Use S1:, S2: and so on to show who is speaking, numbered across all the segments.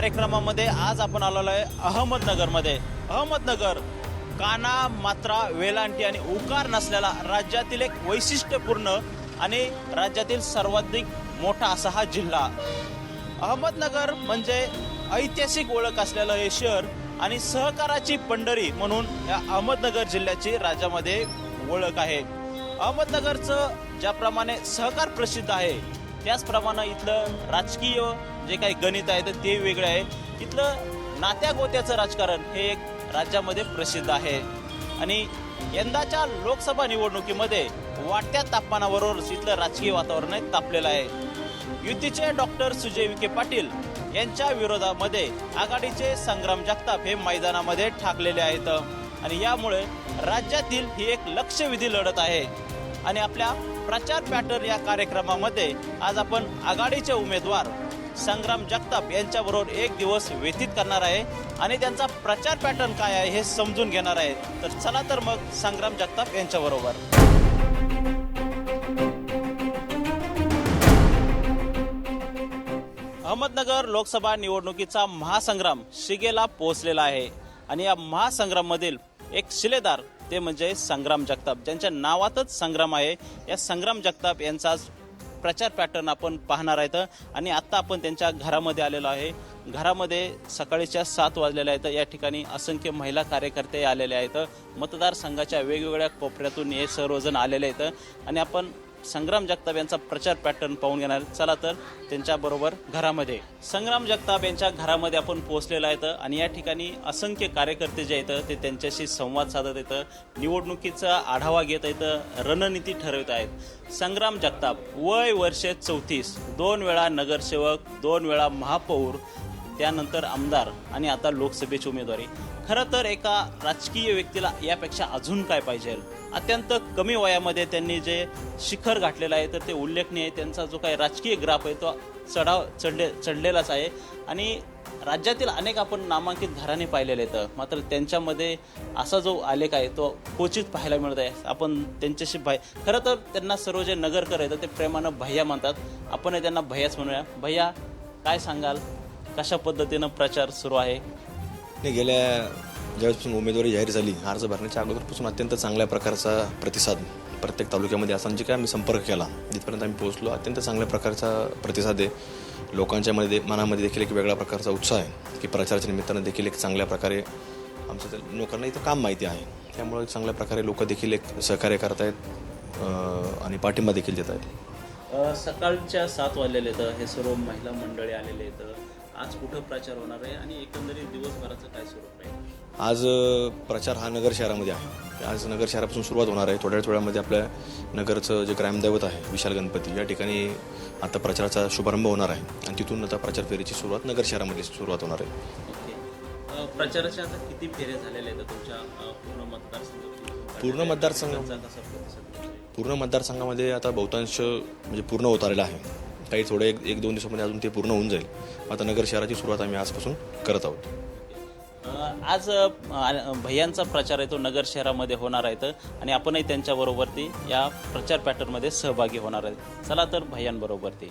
S1: कार्यक्रमामध्ये आज आपण आलेलो आहे अहमदनगरमध्ये. अहमदनगर काना मात्रा वेलांटी आणि उकार नसलेला राज्यातील एक वैशिष्ट्यपूर्ण आणि राज्यातील सर्वाधिक मोठा असा हा जिल्हा. अहमदनगर म्हणजे ऐतिहासिक ओळख असलेलं हे शहर आणि सहकाराची पंढरी म्हणून या अहमदनगर जिल्ह्याची राज्यामध्ये ओळख आहे. अहमदनगरचं ज्याप्रमाणे सहकार प्रसिद्ध आहे त्याचप्रमाणे इथलं राजकीय जे काही गणित आहे तर ते वेगळं आहे. इथलं नात्या गोत्याचं राजकारण हे एक राज्यामध्ये प्रसिद्ध आहे. आणि यंदाच्या लोकसभा निवडणुकीमध्ये वाढत्या तापमानाबरोबरच इथलं राजकीय वातावरण आहे तापलेलं आहे. युतीचे डॉक्टर सुजय विखे पाटील यांच्या विरोधामध्ये आघाडीचे संग्राम जगताप हे मैदानामध्ये ठाकलेले आहेत. आणि यामुळे राज्यातील ही एक लक्षवेधी लढत आहे. आणि आपल्या प्रचार पॅटर्न या कार्यक्रमामध्ये आज आपण आघाडीचे उमेदवार संग्राम जगताप यांच्याबरोबर एक दिवस व्यतीत करणार आहे आणि त्यांचा प्रचार पॅटर्न काय आहे हे समजून घेणार आहे. तर चला तर मग संग्राम जगताप यांच्याबरोबर. अहमदनगर लोकसभा निवडणुकीचा महासंग्राम शिगेला पोहोचलेला आहे. आणि या महासंग्राममधील एक शिलेदार ते म्हणजे संग्राम जगताप. ज्यांच्या नावातच संग्राम आहे. या संग्राम जगताप यांचा प्रचार पॅटर्न आपण पाहणार आहेत. आणि आत्ता आपण त्यांच्या घरामध्ये आलेलो आहे. घरामध्ये सकाळीच्या सात वाजलेल्या आहेत. या ठिकाणी असंख्य महिला कार्यकर्ते आलेले आहेत. मतदारसंघाच्या वेगवेगळ्या कोपऱ्यातून हे सर्वजण आलेले आहेत. आणि आपण संग्राम जगताप यांचा प्रचार पॅटर्न पाहून घेणार. चला तर त्यांच्याबरोबर घरामध्ये. संग्राम जगताप यांच्या घरामध्ये आपण पोहोचलेलो आहेत आणि या ठिकाणी असंख्य कार्यकर्ते जे आहेत ते त्यांच्याशी संवाद साधत येतं निवडणुकीचा आढावा घेत येतं रणनीती ठरवत आहेत. संग्राम जगताप वय वर्षे चौतीस दोन वेळा नगरसेवक दोन वेळा महापौर त्यानंतर आमदार आणि आता लोकसभेची उमेदवारी. खरं तर एका राजकीय व्यक्तीला यापेक्षा अजून काय पाहिजे? अत्यंत कमी वयामध्ये त्यांनी जे शिखर गाठलेलं आहे तर ते उल्लेखनीय आहे. त्यांचा जो काही राजकीय ग्राफ आहे तो चढाव चढले चढलेलाच आहे. आणि राज्यातील अनेक आपण नामांकित घराणे पाहिलेले आहेत. मात्र त्यांच्यामध्ये असा जो आलेख आहे तो क्वचित पाहायला मिळत आहे आपण त्यांच्याशी भाय खरं तर त्यांना सर्व जे नगरकर आहेत ते प्रेमानं भैया म्हणतात आपण त्यांना भैयाच म्हणूया. भैया काय सांगाल? कशा पद्धतीनं प्रचार सुरू आहे?
S2: नाही गेल्या ज्यावेळेसपासून उमेदवारी जाहीर झाली अर्ज भरण्याच्या अगोदरपासून अत्यंत चांगल्या प्रकारचा प्रतिसाद प्रत्येक तालुक्यामध्ये जे काय आम्ही संपर्क केला जिथपर्यंत आम्ही पोहोचलो अत्यंत चांगल्या प्रकारचा प्रतिसाद आहे. लोकांच्या मध्ये मनामध्ये देखील एक वेगळ्या प्रकारचा उत्साह आहे की प्रचाराच्या निमित्तानं देखील एक चांगल्या प्रकारे आमचं ते- लोकांना इथं काम माहिती आहे. त्यामुळे चांगल्या प्रकारे लोक देखील एक सहकार्य करतायत अं, आणि पाठिंबा देखील देत आहेत
S1: सकाळच्या सात वाजलेले आहेत हे सर्व महिला मंडळी आलेले आहेत. आज कुठं प्रचार होणार आहे आणि एकंदरीत दिवसभराचं काय स्वरूप आहे?
S2: आज प्रचार हा नगर शहरामध्ये आहे. आज नगर शहरापासून सुरुवात होणार आहे. थोड्याच वेळामध्ये आपल्या नगरचं जे ग्रामदैवत आहे विशाल गणपती या ठिकाणी आता प्रचाराचा शुभारंभ होणार आहे. आणि तिथून आता प्रचार फेरीची सुरुवात नगर शहरामध्ये सुरुवात होणार आहे.
S1: ओके. अ, प्रचाराच्या आता किती फेरे झालेले आहेत तुमच्या अ, पूर्ण मतदारसंघात?
S2: पूर्ण मतदारसंघ-
S1: कसा कसा प्रतिसाद मिळतोय?
S2: पूर्ण मतदारसंघामध्ये आता बहुतांश म्हणजे पूर्ण होत आलेला आहे. काही थोडे एक एक दोन दिवसामध्ये अजून ते पूर्ण होऊन जाईल. आता नगर शहराची सुरुवात आम्ही आजपासून करत आहोत.
S1: आज भैयांचा प्रचार आहे तो नगर शहरामध्ये होणार आहे तर. आणि आपणही त्यांच्याबरोबरती या प्रचार पॅटर्नमध्ये सहभागी होणार आहे. चला तर भैयांबरोबरती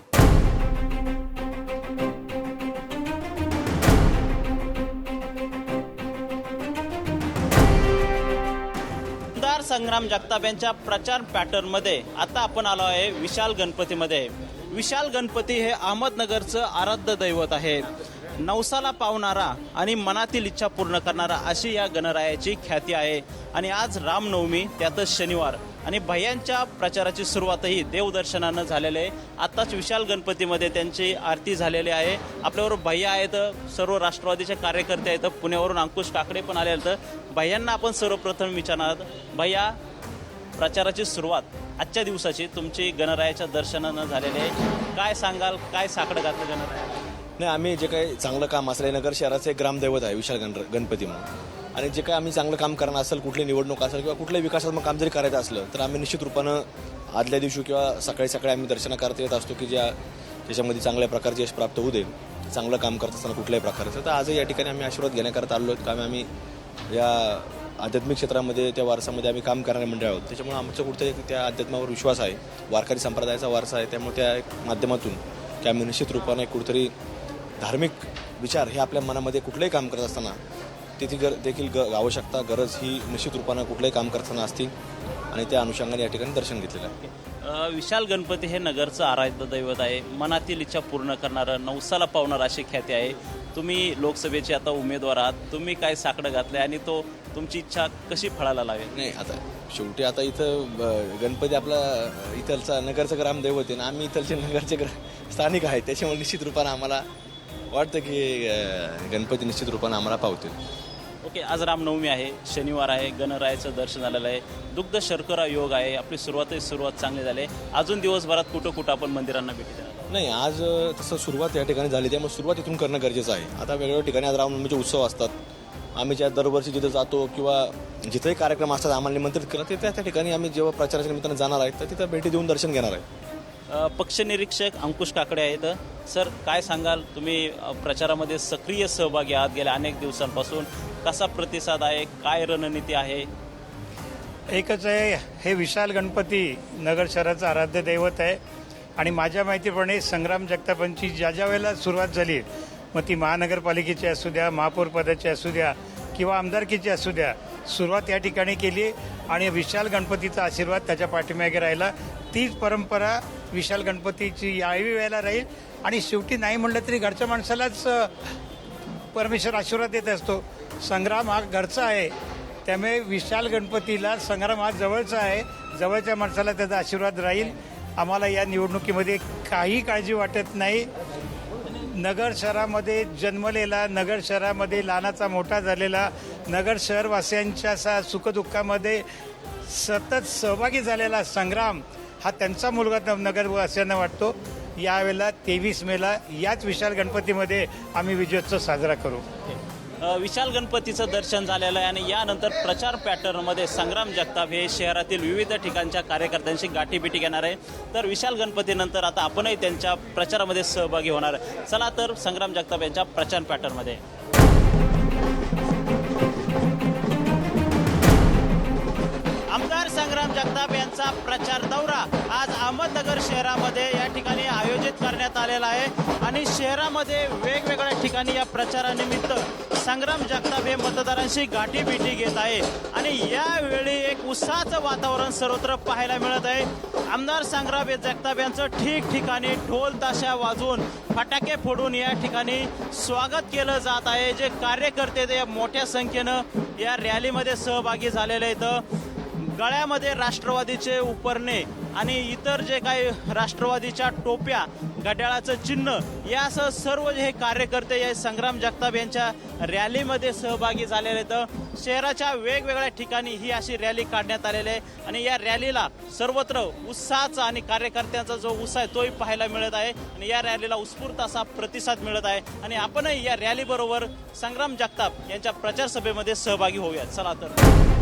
S1: संग्राम जगताप यांच्या प्रचार पॅटर्नमध्ये आता आपण आलो आहे विशाल गणपतीमध्ये. विशाल गणपती हे अहमदनगरचं आराध्य दैवत आहे. नवसाला पावणारा आणि मनातील इच्छा पूर्ण करणारा अशी या गणरायाची ख्याती आहे. आणि आज रामनवमी त्यातच शनिवार. आणि भैयांच्या प्रचाराची सुरुवातही देवदर्शनानं झालेली आहे. आत्ताच विशाल गणपतीमध्ये त्यांची आरती झालेली आहे. आपल्याबरोबर भैया आहेत सर्व राष्ट्रवादीचे कार्यकर्ते आहेत पुण्यावरून अंकुश काकडे पण आले आहेत. भैयांना आपण सर्वप्रथम विचारणार भैया प्रचाराची सुरुवात आजच्या दिवसाची तुमची गणरायाच्या दर्शनानं झालेली आहे. काय सांगाल काय साकडं घातलं गणराया
S2: नाही आम्ही जे काही चांगलं काम असलं नगर शहराचे ग्रामदैवत आहे विशाल गण गणपती म्हणून. आणि जे काय आम्ही चांगलं काम करणार असेल कुठली निवडणूक असेल किंवा कुठलंही विकासात्मक काम जरी करायचं असलं तर आम्ही निश्चित रूपानं आदल्या दिवशी किंवा सकाळी सकाळी आम्ही दर्शना करता येत असतो की ज्या त्याच्यामध्ये चांगल्या प्रकारचे यश प्राप्त होऊ दे. चांगलं काम करत असताना कुठल्याही प्रकारचं. तर आजही या ठिकाणी आम्ही आशीर्वाद घेण्याकरता आलो आहेत. कारण आम्ही या आध्यात्मिक क्षेत्रामध्ये त्या वारसामध्ये आम्ही काम करणारे मंडळ आहोत. त्याच्यामुळे आमचं कुठेतरी त्या अध्यात्मावर विश्वास आहे. वारकरी संप्रदायाचा वारसा आहे. त्यामुळे त्या एक माध्यमातून की आम्ही निश्चित रूपाने कुठेतरी धार्मिक विचार हे आपल्या मनामध्ये कुठलंही काम करत असताना तिथे गर देखील ग आवश्यकता गरज ही निश्चित रूपानं कुठलंही काम करताना असते आणि त्या अनुषंगाने या ठिकाणी दर्शन घेतलेलं आहे.
S1: विशाल गणपती हे नगरचं आराध्य दैवत आहे. मनातील इच्छा पूर्ण करणारं नवसाला पावणार अशी ख्याती आहे. तुम्ही लोकसभेचे आता उमेदवार आहात. तुम्ही काय साकडं घातलंय आणि तो तुमची इच्छा कशी फळाला लावेल?
S2: नाही आता शेवटी आता इथं गणपती आपला इथलचा नगरचं ग्रामदैवत आहे ना आम्ही इथलचे नगरचे ग्र स्थानिक आहेत त्याच्यामुळे निश्चित रूपानं आम्हाला वाटतं की अ, गणपती निश्चित रूपानं आम्हाला पावतील.
S1: ओके आज रामनवमी आहे शनिवार आहे गणरायाचं दर्शन झालेलं आहे. दुग्ध शर्करा योग आहे आपली सुरुवातही सुरुवात चांगली झाली आहे. अजून दिवसभरात कुठं कुठं आपण मंदिरांना भेटी देणार.
S2: नाही आज तसं सुरुवात या ठिकाणी झाली त्यामुळे सुरुवात इथून करणं गरजेचं आहे. आता वेगवेगळ्या ठिकाणी आज रामनवमीचे उत्सव असतात. आम्ही ज्या दरवर्षी जिथे जातो किंवा जिथेही कार्यक्रम असतात आम्हाला निमंत्रित केलं ते त्या ठिकाणी आम्ही जेव्हा प्रचाराच्या निमित्तानं जाणार आहेत तर तिथं भेटी देऊन दर्शन घेणार आहे.
S1: पक्षनिरीक्षक अंकुश काकडे आहेत. सर काय सांगाल? तुम्ही प्रचारामध्ये सक्रिय सहभागी आहात. गेल्या अनेक दिवसांपासून कसा प्रतिसाद आहे? काय रणनीती आहे?
S3: एकच आहे हे विशाल गणपती नगर शहराचं आराध्य दैवत आहे. आणि माझ्या माहितीप्रमाणे संग्राम जगतापांची ज्या ज्या वेळेला सुरुवात झाली मग ती महानगरपालिकेची असू द्या महापौरपदाची असू द्या किंवा आमदारकीची असू द्या सुरुवात या ठिकाणी केली. आणि विशाल गणपतीचा आशीर्वाद त्याच्या पाठीमागे राहिला. तीच परंपरा विशाल गणपतीची याही वेळेला राहील. आणि शेवटी नाही म्हणलं तरी घरच्या माणसालाच परमेश्वर आशीर्वाद देत असतो. संग्राम हा घरचा आहे. त्यामुळे विशाल गणपतीला संग्राम हा जवळचा आहे. जवळच्या माणसाला त्याचा आशीर्वाद राहील. आम्हाला या निवडणुकीमध्ये काही काळजी वाटत नाही. नगर शहरामध्ये जन्मलेला नगर शहरामध्ये लहानाचा मोठा झालेला नगर शहरवासियांच्या सा सुखदुःखामध्ये सतत सहभागी झालेला संग्राम हा त्यांचा मुलगा नगरवासियांना वाटतो. यावेळेला तेवीस मेला याच विशाल गणपतीमध्ये आम्ही विजयोत्सव साजरा करू.
S1: विशाल गणपतीचं दर्शन झालेलं आहे आणि यानंतर प्रचार पॅटर्नमध्ये संग्राम जगताप हे शहरातील विविध ठिकाणच्या कार्यकर्त्यांशी गाठीबिटी घेणार आहे. तर विशाल गणपतीनंतर आता आपणही त्यांच्या प्रचारामध्ये सहभागी होणार. आहे चला तर संग्राम जगताप यांच्या प्रचार पॅटर्नमध्ये. जगताप यांचा प्रचार दौरा आज अहमदनगर शहरामध्ये या ठिकाणी आयोजित करण्यात आलेला आहे. आणि शहरामध्ये वेगवेगळ्या ठिकाणी या प्रचारानिमित्त संग्राम जगताप हे मतदारांशी भेटी घेत आहे. आणि यावेळी एक उत्साहाचं वातावरण सर्वत्र पाहायला मिळत आहे. आमदार संग्राम जगताप यांचं ठिकठिकाणी ढोल ताशा वाजवून फटाके फोडून या ठिकाणी स्वागत केलं जात आहे. जे कार्यकर्ते ते मोठ्या संख्येनं या रॅलीमध्ये सहभागी झालेले आहेत. गळ्यामध्ये राष्ट्रवादीचे उपरणे आणि इतर जे काही राष्ट्रवादीच्या टोप्या घड्याळाचं चिन्ह यासह सर्व जे हे कार्यकर्ते या संग्राम जगताप यांच्या रॅलीमध्ये सहभागी झालेले तर शहराच्या वेगवेगळ्या ठिकाणी ही अशी रॅली काढण्यात आलेली आहे आणि या रॅलीला सर्वत्र उत्साहाचा आणि कार्यकर्त्यांचा जो उत्साह आहे तोही पाहायला मिळत आहे आणि या रॅलीला उत्स्फूर्त असा प्रतिसाद मिळत आहे. आणि आपणही या रॅलीबरोबर संग्राम जगताप यांच्या प्रचारसभेमध्ये सहभागी होऊयात. चला तर.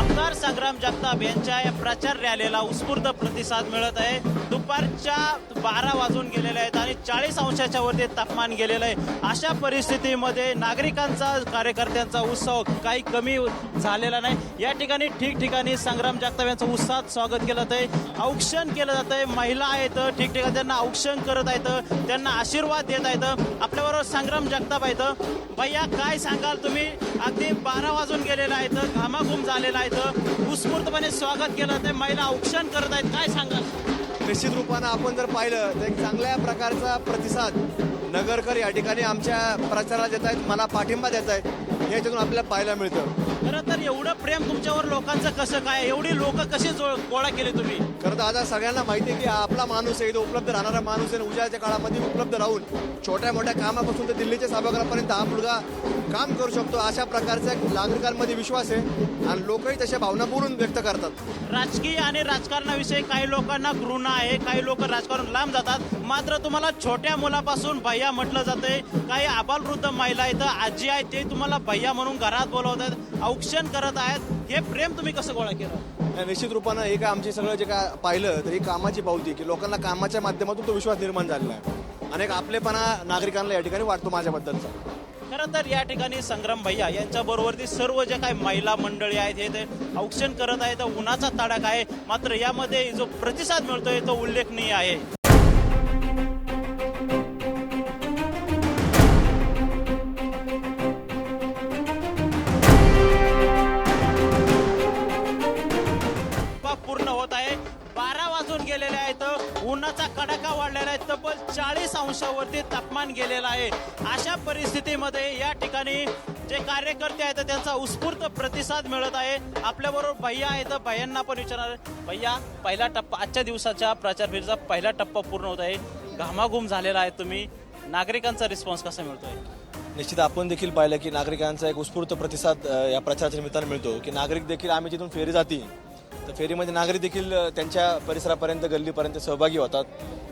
S1: आमदार संग्राम जगताप यांच्या या प्रचार रॅलीला उत्स्फूर्त प्रतिसाद मिळत आहे. दुपारच्या बारा वाजून गेलेल्या आहेत आणि चाळीस अंशाच्या वरती तापमान गेलेलं आहे. अशा परिस्थितीमध्ये नागरिकांचा कार्यकर्त्यांचा उत्सव काही कमी झालेला नाही. या ठिकाणी ठिकठिकाणी संग्राम जगताप यांचं उत्साहात स्वागत केलं जात आहे औक्षण केलं जात आहे महिला आहेत ठिकठिकाणी त्यांना औक्षण करत आहेत त्यांना आशीर्वाद देत आहेत. आपल्याबरोबर संग्राम जगताप आहेत. भैया काय सांगाल तुम्ही? अगदी बारा वाजून गेलेला आहेत घामाघूम झालेला आहेत उत्स्फूर्तपणे स्वागत केलं आहे महिला औक्षण करत आहेत. काय सांगाल?
S2: निश्चित रूपानं आपण जर पाहिलं तर एक चांगल्या प्रकारचा प्रतिसाद नगरकर या ठिकाणी आमच्या प्रचाराला देत आहेत मला पाठिंबा देत आहेत हे याच्यातून आपल्याला पाहायला मिळतं.
S1: खरं तर एवढं प्रेम तुमच्यावर लोकांचं कसं काय? एवढी लोक कशी गोळा केली तुम्ही?
S2: खरं तर आता सगळ्यांना माहिती आहे की हा आपला माणूस आहे इथं उपलब्ध राहणारा माणूस आहे उद्याच्या काळामध्ये उपलब्ध राहून छोट्या मोठ्या कामापासून तर दिल्लीच्या सभागृहापर्यंत हा मुलगा काम करू शकतो अशा प्रकारचा एक नागरिकांमध्ये विश्वास आहे आणि लोकही तशा भावना बोलून व्यक्त करतात.
S1: राजकीय आणि राजकारणाविषयी काही लोकांना घृणा आहे काही लोक राजकारण लांब जातात. मात्र तुम्हाला छोट्या मुलापासून भैया म्हटलं जातंय काही आबालवृद्ध महिला इथं आजी आहेत ते तुम्हाला भैया म्हणून घरात बोलवत आहेत औक्षण करत आहेत. हे प्रेम तुम्ही कसं गोळा केलं?
S2: निश्चित रूपानं हे काय आमचे सगळं जे काय पाहिलं तर ही कामाची पावती की लोकांना कामाच्या माध्यमातून तो विश्वास निर्माण झालेला आहे. अनेक आपलेपणा नागरिकांना या ठिकाणी वाटतो माझ्याबद्दलचा.
S1: खरं तर या ठिकाणी संग्राम भैया यांच्या बरोबरती सर्व जे काही महिला मंडळी आहेत हे ते औक्षण करत आहेत उन्हाचा तडाखा आहे. मात्र यामध्ये जो प्रतिसाद मिळतोय तो उल्लेखनीय आहे. उन्हाचा कडाका वाढलेला आहे. तब्बल चाळीस अंशावरती तापमान गेलेलं आहे. अशा परिस्थितीमध्ये या ठिकाणी जे कार्यकर्ते आहेत त्यांचा उत्स्फूर्त प्रतिसाद मिळत आहे. आपल्याबरोबर भैया आहेत. भैयांना पण विचारणार. भैया पहिला टप्पा आजच्या दिवसाच्या प्रचार फेरीचा पहिला टप्पा पूर्ण होत आहे. घामाघूम झालेला आहे तुम्ही. नागरिकांचा रिस्पॉन्स कसा मिळतोय?
S2: निश्चित आपण देखील पाहिलं की नागरिकांचा एक उत्स्फूर्त प्रतिसाद या प्रचाराच्या निमित्तानं मिळतो. की नागरिक देखील आम्ही जिथून फेरी जाती तर फेरीमध्ये नागरिक देखील त्यांच्या परिसरापर्यंत गल्लीपर्यंत सहभागी होतात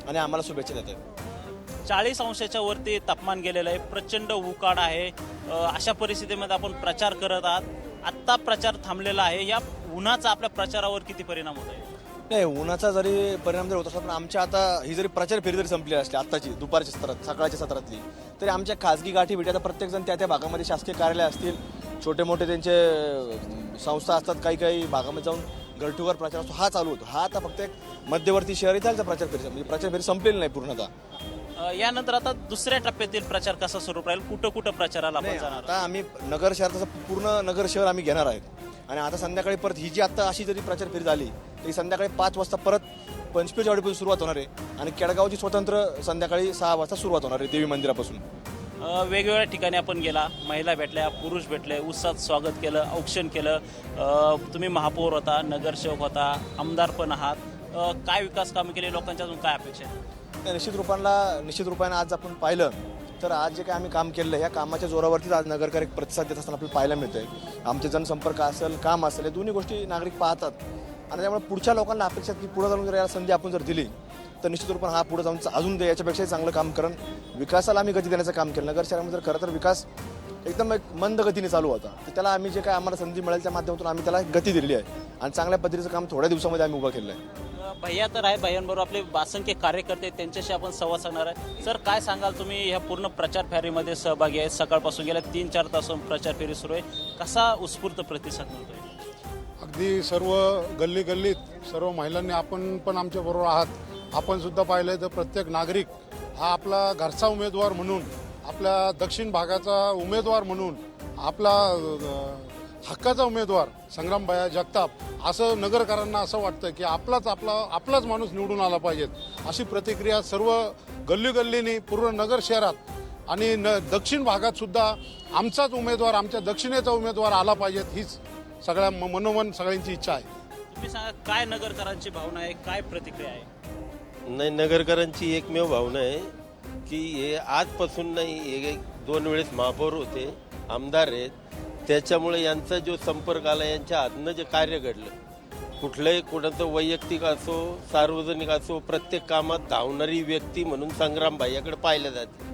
S2: आणि आम्हाला शुभेच्छा देतात.
S1: चाळीस अंशाच्या वरती तापमान गेलेलं आहे. प्रचंड उकाड आहे. अशा परिस्थितीमध्ये आपण प्रचार करत आहात. आत्ता प्रचार थांबलेला आहे. या उन्हाचा आपल्या प्रचारावर किती परिणाम होत आहे?
S2: नाही उन्हाचा जरी परिणाम जरी होत असला पण आमच्या आता ही जरी प्रचार फेरी जरी संपली असली आत्ताची दुपारच्या सत्रात सकाळच्या सत्रातली तरी आमच्या खाजगी गाठी भेटी आता प्रत्येक जण त्या त्या भागामध्ये शासकीय कार्यालय असतील छोटे मोठे त्यांचे संस्था असतात काही काही भागामध्ये जाऊन गरटूवर प्रचार असतो. हा चालू होतो. हा आता फक्त एक मध्यवर्ती शहर इथं प्रचार फेरी म्हणजे प्रचार फेरी संपलेली नाही पूर्णतः.
S1: अ, यानंतर आता दुसऱ्या टप्प्यातील प्रचार कसा स्वरूप राहील? कुठं कुठं प्रचाराला आपण
S2: नाही,
S1: जाणार
S2: आता आम्ही नगर शहर तसं पूर्ण नगर शहर आम्ही घेणार आहेत. आणि आता संध्याकाळी परत ही जी आता अशी जरी प्रचार फेरी झाली तरी संध्याकाळी पाच वाजता परत पंचवीस वाडीपासून सुरुवात होणार आहे. आणि केडगावची स्वतंत्र संध्याकाळी सहा वाजता सुरुवात होणार आहे देवी मंदिरापासून.
S1: वेगवेगळ्या ठिकाणी आपण गेला. महिला भेटल्या पुरुष भेटले उत्साहात स्वागत केलं औक्षण केलं. तुम्ही महापौर होता नगरसेवक होता आमदार पण आहात. काय विकास कामं केले? लोकांच्या अजून काय अपेक्षा आहे
S2: निश्चित रूपांना निश्चित रूपाने आज आपण पाहिलं तर आज जे काही आम्ही काम केलं या कामाच्या जोरावरतीच आज नगरकर एक प्रतिसाद देत असताना आपल्याला पाहायला मिळतंय. आमचे जनसंपर्क असेल काम असेल या दोन्ही गोष्टी नागरिक पाहतात. आणि त्यामुळे पुढच्या लोकांना अपेक्षा की पुढे जाऊन जर याला संधी आपण जर दिली तर निश्चित रूपाने हा पुढे जाऊन अजून याच्यापेक्षाही चांगलं काम करण. विकासाला आम्ही गती देण्याचं काम केलं. नगर शहरामध्ये जर खरं तर विकास एकदम एक मंद गतीने चालू होता. तर त्याला आम्ही जे काय आम्हाला संधी मिळेल त्या माध्यमातून आम्ही त्याला गती दिलेली आहे. आणि चांगल्या पद्धतीचं काम थोड्या दिवसामध्ये आम्ही उभं केलं आहे
S1: भैया तर आहे भैयांबरोबर आपले असंख्य कार्यकर्ते त्यांच्याशी आपण संवाद साधणार आहे. सर काय सांगाल तुम्ही? ह्या पूर्ण प्रचार फेरीमध्ये सहभागी आहेत. सकाळपासून गेल्या तीन चार तासून प्रचार फेरी सुरू आहे. कसा उत्स्फूर्त प्रतिसाद मिळतोय?
S4: अगदी सर्व गल्ली गल्लीत सर्व महिलांनी आपण पण आमच्या बरोबर आहात. आपण सुद्धा पाहिलं तर प्रत्येक नागरिक हा आपला घरचा उमेदवार म्हणून आपल्या दक्षिण भागाचा उमेदवार म्हणून आपला हक्काचा उमेदवार संग्रामबाया जगताप असं नगरकरांना असं वाटतं की आपलाच आपला आपलाच माणूस निवडून आला पाहिजेत अशी प्रतिक्रिया सर्व गल्लीगल्लीनी पूर्ण नगर शहरात आणि न दक्षिण भागात सुद्धा आमचाच उमेदवार आमच्या दक्षिणेचा उमेदवार आला पाहिजेत हीच सगळ्या म- मनोमन सगळ्यांची इच्छा आहे.
S1: तुम्ही सांगा काय नगरकरांची भावना आहे काय प्रतिक्रिया आहे?
S5: नाही नगरकरांची एकमेव भावना आहे की हे आजपासून नाही हे एक दोन वेळेस महापौर होते आमदार आहेत. त्याच्यामुळे यांचा जो संपर्क आला यांच्या हातनं जे कार्य घडलं कुठलंही कोणाचं वैयक्तिक असो सार्वजनिक असो प्रत्येक कामात धावणारी व्यक्ती म्हणून संग्राम भाईयाकडे पाहिलं जाते.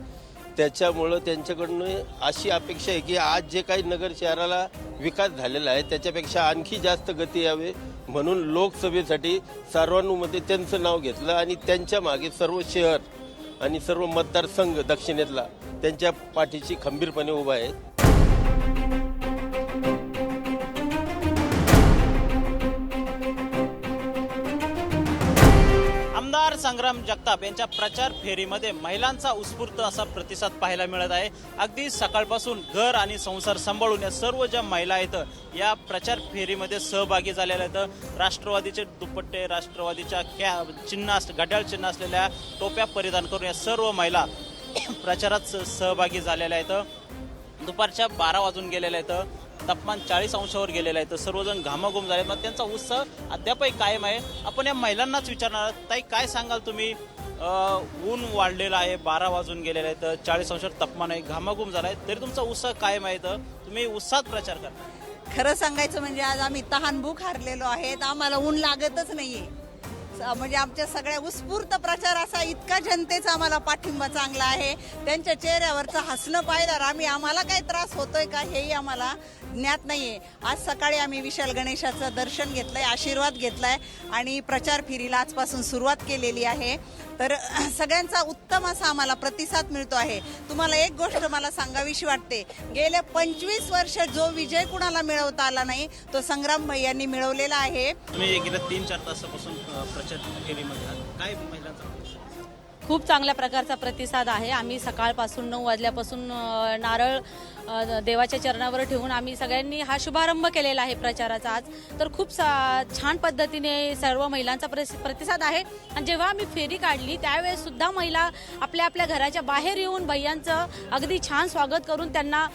S5: त्याच्यामुळं त्यांच्याकडनं अशी अपेक्षा आहे की आज जे काही नगर शहराला विकास झालेला आहे त्याच्यापेक्षा आणखी जास्त गती यावे म्हणून लोकसभेसाठी सर्वांमध्ये त्यांचं नाव घेतलं आणि त्यांच्या मागे सर्व शहर आणि सर्व मतदारसंघ दक्षिणेतला त्यांच्या पाठीशी खंबीरपणे उभा
S1: आहे. संग्राम जगताप यांच्या प्रचार फेरीमध्ये महिलांचा उत्स्फूर्त असा प्रतिसाद पाहायला मिळत आहे. अगदी सकाळपासून घर आणि संसार सांभाळून या सर्व ज्या महिला आहेत या प्रचार फेरीमध्ये सहभागी झालेल्या आहेत. राष्ट्रवादीचे दुपट्टे राष्ट्रवादीच्या कॅ चिन्ह घड्याळ चिन्ह असलेल्या टोप्या परिधान करून या सर्व महिला प्रचारात स- सहभागी झालेल्या आहेत. दुपारच्या बारा वाजून गेलेल्या आहेत. तापमान चाळीस अंशावर गेलेलं आहे. तर सर्वजण घामाघूम झाले मग त्यांचा उत्साह अद्यापही कायम आहे. आपण या महिलांनाच विचारणार आहोत. ताई काय सांगाल तुम्ही? ऊन वाढलेलं आहे. बारा वाजून गेलेलं आहे. तर चाळीस अंशावर तापमान आहे. घामाघूम झाला आहे तरी तुमचा उत्साह कायम आहे तर तुम्ही उत्साहात प्रचार करा
S6: खरं सांगायचं म्हणजे आज आम्ही तहानभूक हारलेलो आहेत. आम्हाला ऊन लागतच नाहीये. आहे म्हणजे आमच्या सगळ्या उत्स्फूर्त प्रचार असा इतका जनतेचा आम्हाला पाठिंबा चांगला आहे. त्यांच्या चेहऱ्यावरचं हसणं पाहिलं आम्ही आम्हाला काही त्रास होतोय का हेही आम्हाला ज्ञात नाही आहे आज सकाळी आम्ही विशाल गणेशाचं दर्शन घेतलंय आशीर्वाद घेतलाय आणि प्रचार फेरीला आजपासून सुरुवात केलेली आहे. तर सगळ्यांचा उत्तम असा आम्हाला प्रतिसाद मिळतो आहे. तुम्हाला एक गोष्ट मला सांगावीशी वाटते. गेले पंचवीस वर्ष जो विजय कुणाला मिळवता आला नाही तो संग्राम भैयांनी मिळवलेला आहे.
S1: तुम्ही गेल्या तीन चार तासापासून प्रचार फेरीमध्ये काय महिलांचा?
S7: खूप चांगल्या प्रकारचा प्रतिसाद आहे. आम्ही सकाळपासून नऊ वाजल्यापासून नारळ देवाच्या चरणावर ठेवून आम्ही सगळ्यांनी हा शुभारंभ केलेला आहे प्रचाराचा आज. तर खूप सा- छान पद्धतीने सर्व महिलांचा प्रतिसाद आहे. आणि जेव्हा आम्ही फेरी काढली त्यावेळेस सुद्धा महिला आपल्या आपल्या घराच्या बाहेर येऊन भैयांचं अगदी छान स्वागत करून त्यांना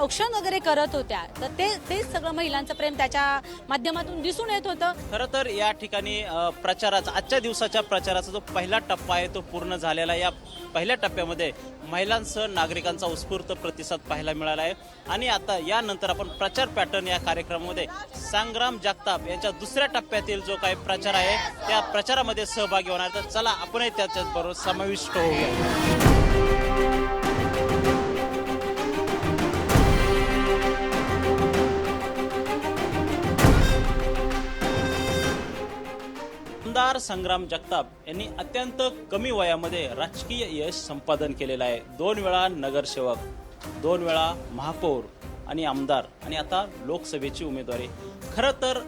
S7: औक्षण वगैरे करत होत्या. तर ते तेच सगळं महिलांचं प्रेम त्याच्या माध्यमातून दिसून येत होतं.
S1: खरं तर या ठिकाणी प्रचाराचा आजच्या दिवसाच्या प्रचाराचा जो पहिला टप्पा आहे तो पूर्ण झालेला या पहिल्या टप्प्यामध्ये महिलांसह नागरिकांचा उत्स्फूर्त प्रतिसाद पाहायला मिळाला. आहे. आणि आता यानंतर आपण प्रचार पॅटर्न या कार्यक्रमामध्ये संग्राम जगताप यांच्या दुसऱ्या टप्प्यातील जो काही प्रचार आहे त्या प्रचारामध्ये सहभागी होणार. तर चला आपणही त्याच्याबरोबर समाविष्ट होऊया. आमदार संग्राम जगताप यांनी अत्यंत कमी वयामध्ये राजकीय यश संपादन केलेलं आहे. दोन वेळा नगरसेवक. दोन वेळा महापौर आणि आमदार आणि आता लोकसभेची उमेदवारी. खरं तर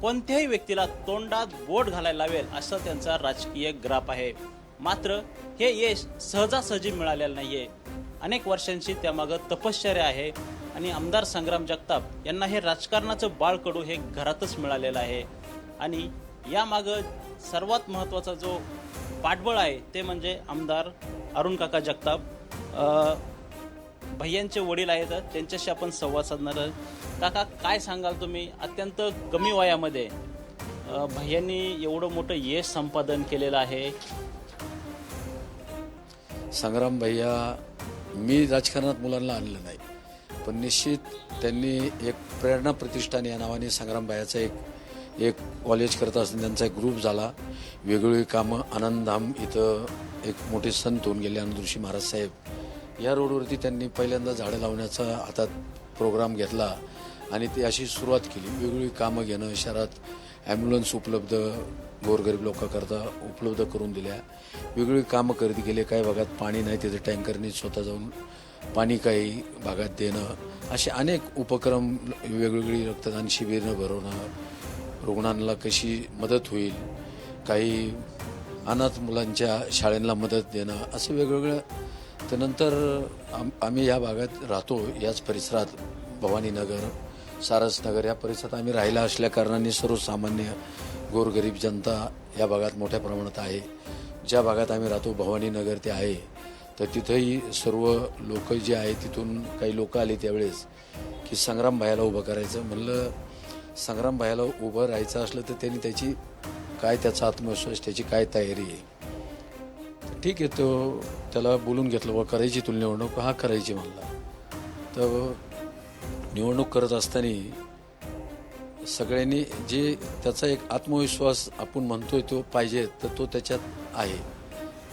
S1: कोणत्याही व्यक्तीला तोंडात बोट घालायला लावेल असं त्यांचा राजकीय ग्राफ आहे. मात्र हे यश सहजासहजी मिळालेलं नाही आहे अनेक वर्षांची त्यामागं तपश्चर्या आहे आणि आमदार संग्राम जगताप यांना हे राजकारणाचं बाळकडू हे घरातच मिळालेलं आहे. आणि यामागं सर्वात महत्त्वाचा जो पाठबळ आहे ते म्हणजे आमदार अरुण काका जगताप भैयांचे वडील आहेत त्यांच्याशी आपण संवाद साधणार आहोत. काका काय सांगाल तुम्ही? अत्यंत कमी वयामध्ये भैयांनी एवढं मोठं यश संपादन केलेलं आहे.
S8: संग्राम भैया मी राजकारणात मुलांना आणलं नाही पण निश्चित त्यांनी एक प्रेरणा प्रतिष्ठान या नावाने संग्राम भैयाचा एक एक कॉलेज करत असताना त्यांचा एक ग्रुप झाला. वेगवेगळी कामं आनंदधाम इथं एक मोठे संत होऊन गेले अनुदृषी महाराज साहेब. या रोडवरती त्यांनी पहिल्यांदा झाडं लावण्याचा हातात प्रोग्राम घेतला आणि ती अशी सुरुवात केली. वेगवेगळी कामं घेणं शहरात ॲम्ब्युलन्स उपलब्ध गोरगरीब लोकांकरता उपलब्ध करून दिल्या. वेगवेगळी कामं खरेदी केली काही भागात पाणी नाही तिथे टँकरने स्वतः जाऊन पाणी काही भागात देणं. असे अनेक उपक्रम वेगवेगळी रक्तदान शिबिरं भरवणं. रुग्णांना कशी मदत होईल? काही अनाथ मुलांच्या शाळेला मदत देणं. असं वेगवेगळं त्यानंतर आम आम्ही या भागात राहतो याच परिसरात भवानीनगर सारसनगर या परिसरात आम्ही राहिला असल्या कारणाने सर्वसामान्य गोरगरीब जनता या भागात मोठ्या प्रमाणात आहे. ज्या भागात आम्ही राहतो भवानीनगर ते आहे. तर तिथंही सर्व लोक जे आहे तिथून काही लोक आले त्यावेळेस की संग्राम भायाला उभं करायचं. म्हणलं संग्राम भायाला उभं राहायचं असलं तर त्यांनी त्याची काय त्याचा आत्मविश्वास त्याची काय तयारी आहे? ठीक आहे तो त्याला बोलून घेतलं बा करायची तुला निवडणूक हा करायची म्हणला. तर निवडणूक करत असताना सगळ्यांनी जे त्याचा एक आत्मविश्वास आपण म्हणतोय तो पाहिजे तर तो त्याच्यात आहे.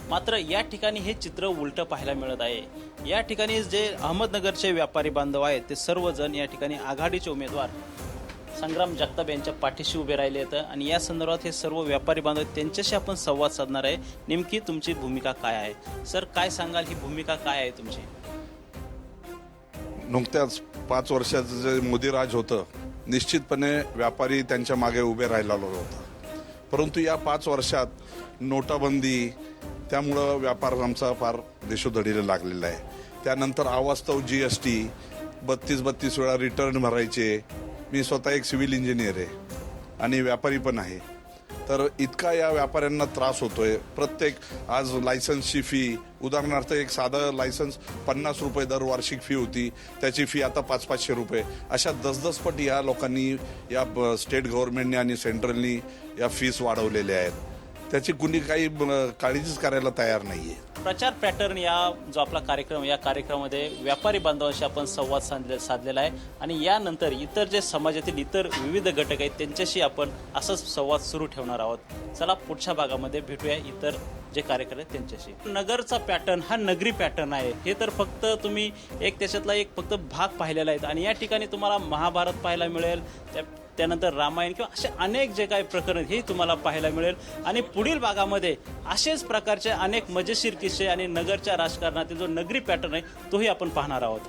S1: मात्र या ठिकाणी हे चित्र उलटं पाहायला मिळत आहे. या ठिकाणी जे अहमदनगरचे व्यापारी बांधव आहेत ते सर्वजण या ठिकाणी आघाडीचे उमेदवार. संग्राम जगताप यांच्या पाठीशी उभे राहिले आहेत. आणि या संदर्भात हे सर्व व्यापारी बांधव त्यांच्याशी आपण संवाद साधणार आहे. नेमकी तुमची भूमिका काय आहे? सर काय सांगाल? ही भूमिका काय आहे तुमची?
S9: नुकत्याच पाच वर्षाचं जे मोदी राज होतं निश्चितपणे व्यापारी त्यांच्या मागे उभे राहिलेलो होता. परंतु या पाच वर्षात नोटाबंदी त्यामुळं व्यापार आमचा फार देशोधडीला लागलेला आहे. त्यानंतर अवास्तव जी एस टी बत्तीस बत्तीस वेळा रिटर्न भरायचे मी स्वतः एक सिव्हिल इंजिनियर आहे आणि व्यापारी पण आहे. तर इतका या व्यापाऱ्यांना त्रास होतोय. प्रत्येक आज लायसन्सची फी उदाहरणार्थ एक साधं लायसन्स पन्नास रुपये दर वार्षिक फी होती त्याची फी आता पाच पाचशे रुपये. अशा दसदसपट या लोकांनी या ब- स्टेट गव्हर्नमेंटने आणि सेंट्रलनी या फीस वाढवलेल्या आहेत. त्याची कुणी काही काळजीच करायला तयार नाहीये.
S1: प्रचार पॅटर्न या जो आपला कार्यक्रम या कार्यक्रमामध्ये व्यापारी बांधवांशी आपण संवाद साधले साधलेला आहे. आणि यानंतर इतर जे समाजातील इतर विविध घटक आहेत त्यांच्याशी आपण असंच संवाद सुरू ठेवणार आहोत. चला पुढच्या भागामध्ये भेटूया इतर जे कार्यकर्ते आहेत त्यांच्याशी. नगरचा पॅटर्न हा नगरी पॅटर्न आहे. हे तर फक्त तुम्ही एक त्याच्यातला एक फक्त भाग पाहिलेला आहे आणि या ठिकाणी तुम्हाला महाभारत पाहायला मिळेल त्या त्यानंतर रामायण किंवा असे अनेक जे काही प्रकरण हे तुम्हाला पाहायला मिळेल. आणि पुढील भागामध्ये असेच प्रकारचे अनेक मजेशीर किस्से आणि नगरच्या राजकारणातील जो नगरी पॅटर्न आहे तोही आपण पाहणार आहोत.